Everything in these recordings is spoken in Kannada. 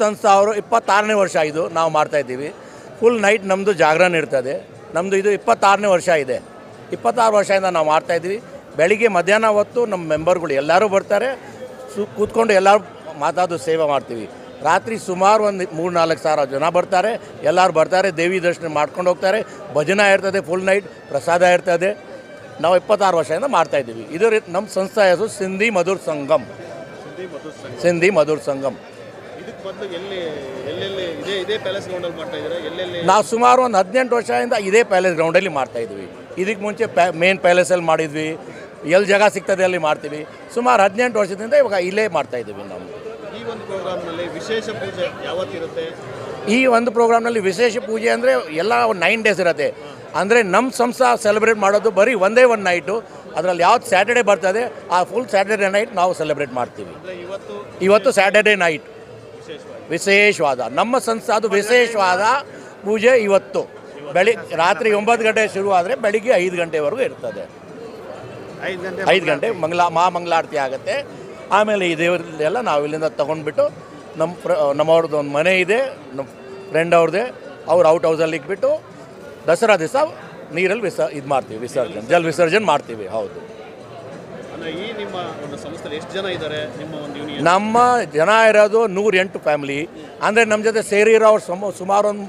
ಸಂಸ್ಥೆ ಅವರು ಇಪ್ಪತ್ತಾರನೇ ವರ್ಷ ಇದು ನಾವು ಮಾಡ್ತಾ ಇದ್ದೀವಿ. ಫುಲ್ ನೈಟ್ ನಮ್ಮದು ಜಾಗರಣ ಇರ್ತದೆ. ನಮ್ಮದು ಇದು ಇಪ್ಪತ್ತಾರನೇ ವರ್ಷ ಇದೆ. ಇಪ್ಪತ್ತಾರು ವರ್ಷದಿಂದ ನಾವು ಮಾಡ್ತಾ ಇದ್ದೀವಿ. ಬೆಳಿಗ್ಗೆ ಮಧ್ಯಾಹ್ನ ಹೊತ್ತು ನಮ್ಮ ಮೆಂಬರ್ಗಳು ಎಲ್ಲರೂ ಬರ್ತಾರೆ. ಸು ಕೂತ್ಕೊಂಡು ಎಲ್ಲರೂ ಮಾತಾಡೋ ಸೇವೆ ಮಾಡ್ತೀವಿ. ರಾತ್ರಿ ಸುಮಾರು ಒಂದು ಮೂರು ನಾಲ್ಕು ಸಾವಿರ ಜನ ಬರ್ತಾರೆ. ಎಲ್ಲರೂ ಬರ್ತಾರೆ. ದೇವಿ ದರ್ಶನ ಮಾಡ್ಕೊಂಡು ಹೋಗ್ತಾರೆ. ಭಜನೆ ಇರ್ತದೆ ಫುಲ್ ನೈಟ್ ಪ್ರಸಾದ ಇರ್ತದೆ. ನಾವು ಇಪ್ಪತ್ತಾರು ವರ್ಷದಿಂದ ಮಾಡ್ತಾ ಇದ್ದೀವಿ. ಇದು ನಮ್ಮ ಸಂಸ್ಥೆ ಹೆಸರು ಸಿಂಧಿ ಮಧುರ್ ಸಂಗಮ್. ಸಿಂಧಿ ಮಧುರ್ ಸಂಗಮ್. ಇದಕ್ಕೆ ಮೊದಲು ಎಲ್ಲಿ ಎಲ್ಲೆಲ್ಲಿ ಇದೇ ಇದೇ ಪ್ಯಾಲೇಸ್ ಗ್ರೌಂಡಲ್ಲಿ ಮಾಡ್ತಾ ಇದ್ದಾರೆ? ಎಲ್ಲೆಲ್ಲಿ? ನಾವು ಸುಮಾರು ಒಂದು ಹದಿನೆಂಟು ವರ್ಷದಿಂದ ಇದೇ ಪ್ಯಾಲೇಸ್ ಗ್ರೌಂಡಲ್ಲಿ ಮಾಡ್ತಾ ಇದ್ವಿ. ಇದಕ್ಕೆ ಮುಂಚೆ ಪ್ಯಾ ಮೇನ್ ಪ್ಯಾಲೇಸಲ್ಲಿ ಮಾಡಿದ್ವಿ. ಎಲ್ಲಿ ಜಾಗ ಸಿಗ್ತದೆ ಅಲ್ಲಿ ಮಾಡ್ತೀವಿ. ಸುಮಾರು ಹದಿನೆಂಟು ವರ್ಷದಿಂದ ಇವಾಗ ಇಲ್ಲೇ ಮಾಡ್ತಾ ಇದ್ದೀವಿ ನಾವು. ಈ ಒಂದು ಪ್ರೋಗ್ರಾಮ್ನಲ್ಲಿ ವಿಶೇಷ ಪೂಜೆ ಯಾವತ್ತಿರುತ್ತೆ? ಈ ಒಂದು ಪ್ರೋಗ್ರಾಮ್ನಲ್ಲಿ ವಿಶೇಷ ಪೂಜೆ ಅಂದರೆ ಎಲ್ಲ ನೈನ್ ಡೇಸ್ ಇರುತ್ತೆ. ಅಂದರೆ ನಮ್ಮ ಸಂಸ್ಥೆ ಸೆಲೆಬ್ರೇಟ್ ಮಾಡೋದು ಬರೀ ಒಂದೇ ಒಂದು ನೈಟು ಅದರಲ್ಲಿ ಯಾವ್ದು ಸ್ಯಾಟರ್ಡೇ ಬರ್ತದೆ ಆ ಫುಲ್ ಸ್ಯಾಟರ್ಡೇ ನೈಟ್ ನಾವು ಸೆಲೆಬ್ರೇಟ್ ಮಾಡ್ತೀವಿ. ಇವತ್ತು ಸ್ಯಾಟರ್ಡೆ ನೈಟ್ ವಿಶೇಷವಾದ ನಮ್ಮ ಸಂಸ್ಥೆ ಅದು ವಿಶೇಷವಾದ ಪೂಜೆ ಇವತ್ತು. ಬೆಳಿ ರಾತ್ರಿ ಒಂಬತ್ತು ಗಂಟೆ ಶುರುವಾದರೆ ಬೆಳಿಗ್ಗೆ ಐದು ಗಂಟೆವರೆಗೂ ಇರ್ತದೆ. ಐದು ಗಂಟೆ ಐದು ಮಾ ಮಂಗಳಾರತಿ ಆಗುತ್ತೆ. ಆಮೇಲೆ ಈ ದೇವರಲ್ಲೆಲ್ಲ ನಾವು ಇಲ್ಲಿಂದ ತೊಗೊಂಡ್ಬಿಟ್ಟು ನಮ್ಮ ಫ್ರ ನಮ್ಮವ್ರದ್ದು ಒಂದು ಮನೆ ಇದೆ ನಮ್ಮ ಫ್ರೆಂಡ್ ಅವ್ರದ್ದೇ ಅವ್ರು ಔಟ್ ಹೌಸಲ್ಲಿ ಇಟ್ಬಿಟ್ಟು ದಸರಾ ದಿವಸ ನೀರಲ್ಲಿ ವಿಸ ಇದು ಮಾಡ್ತೀವಿ ವಿಸರ್ಜನೆ ಜಲ್ ವಿಸರ್ಜನೆ ಮಾಡ್ತೀವಿ ಹೌದು. ನಿಮ್ಮ ಜನ ಇರೋದು ನೂರ ಎಂಟು ಫ್ಯಾಮಿಲಿ ಅಂದರೆ ನಮ್ಮ ಜೊತೆ ಸೇರಿರೋರು ಸಮ ಸುಮಾರು ಒಂದು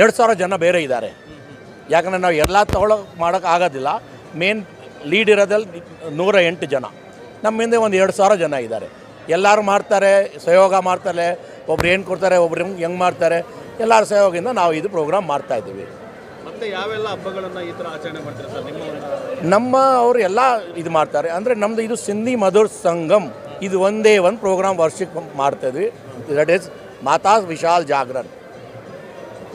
ಎರಡು ಸಾವಿರ ಜನ ಬೇರೆ ಇದ್ದಾರೆ. ಯಾಕಂದರೆ ನಾವು ಎಲ್ಲ ತಗೊಳ್ಳೋ ಮಾಡೋಕ್ಕೆ ಆಗೋದಿಲ್ಲ. ಮೇನ್ ಲೀಡ್ ಇರೋದಲ್ಲಿ ನೂರ ಎಂಟು ಜನ. ನಮ್ಮ ಹಿಂದೆ ಒಂದು ಎರಡು ಸಾವಿರ ಜನ ಇದ್ದಾರೆ. ಎಲ್ಲರೂ ಮಾಡ್ತಾರೆ, ಸಹಯೋಗ ಮಾಡ್ತಾರೆ, ಒಬ್ರು ಏನು ಕೊಡ್ತಾರೆ, ಒಬ್ರು ಹೆಂಗೆ ಹೆಂಗೆ ಮಾಡ್ತಾರೆ, ಎಲ್ಲರ ಸಹಯೋಗದಿಂದ ನಾವು ಇದು ಪ್ರೋಗ್ರಾಮ್ ಮಾಡ್ತಾ ಇದ್ದೀವಿ ಮತ್ತೆ ಯಾವೆಲ್ಲ ಹಬ್ಬಗಳನ್ನು ಈ ಥರ ಆಚರಣೆ ಮಾಡ್ತಾರೆ ಸರ್ ನಿಮ್ಮ ನಮ್ಮ ಅವರು ಎಲ್ಲ ಇದು ಮಾಡ್ತಾರೆ. ಅಂದರೆ ನಮ್ಮದು ಇದು ಸಿಂಧಿ ಮಧುರ್ ಸಂಗಮ್. ಇದು ಒಂದೇ ಒಂದು ಪ್ರೋಗ್ರಾಮ್ ವರ್ಷಕ್ಕೆ ಮಾಡ್ತಾ ಇದ್ವಿ. ದಟ್ ಈಸ್ ಮಾತಾ ವಿಶಾಲ್ ಜಾಗರಣ್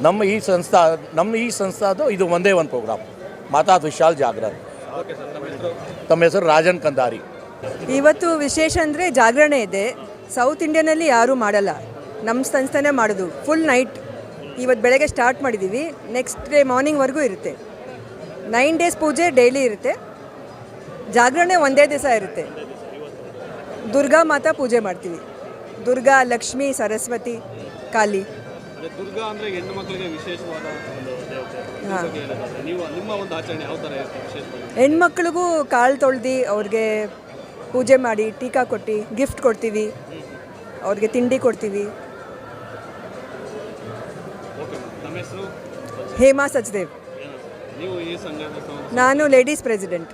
ನಮ್ಮ ಈ ಸಂಸ್ಥಾ ನಮ್ಮ ಈ ಸಂಸ್ಥಾದು ಇದು ಒಂದೇ ಒಂದು ಪ್ರೋಗ್ರಾಮ್ ಮಾತಾ ವಿಶಾಲ್ ಜಾಗರಣ್ ತಮ್ಮ ಹೆಸರು? ರಾಜನ್ ಕಂದಾರಿ. ಇವತ್ತು ವಿಶೇಷ ಅಂದರೆ ಜಾಗರಣೆ ಇದೆ. ಸೌತ್ ಇಂಡಿಯನಲ್ಲಿ ಯಾರೂ ಮಾಡಲ್ಲ. ನಮ್ಮ ಸಂಸ್ಥೆನೇ ಮಾಡೋದು. ಫುಲ್ ನೈಟ್ ಇವತ್ತು ಬೆಳಗ್ಗೆ ಸ್ಟಾರ್ಟ್ ಮಾಡಿದ್ದೀವಿ ನೆಕ್ಸ್ಟ್ ಡೇ ಮಾರ್ನಿಂಗ್ವರೆಗೂ ಇರುತ್ತೆ. ನೈನ್ ಡೇಸ್ ಪೂಜೆ ಡೈಲಿ ಇರುತ್ತೆ. ಜಾಗರಣೆ ಒಂದೇ ದಿವಸ ಇರುತ್ತೆ. ದುರ್ಗಾ ಮಾತಾ ಪೂಜೆ ಮಾಡ್ತೀವಿ. ದುರ್ಗಾ ಲಕ್ಷ್ಮಿ ಸರಸ್ವತಿ ಕಾಲಿ ಹೆಣ್ಮಕ್ಳಿಗೂ ಕಾಳು ತೊಳ್ದು ಅವ್ರಿಗೆ ಪೂಜೆ ಮಾಡಿ ಟೀಕಾ ಕೊಟ್ಟು ಗಿಫ್ಟ್ ಕೊಡ್ತೀವಿ. ಅವ್ರಿಗೆ ತಿಂಡಿ ಕೊಡ್ತೀವಿ. ಹೇಮಾ ಸಚ್ದೇವ್. ನಾನು ಲೇಡೀಸ್ ಪ್ರೆಸಿಡೆಂಟ್.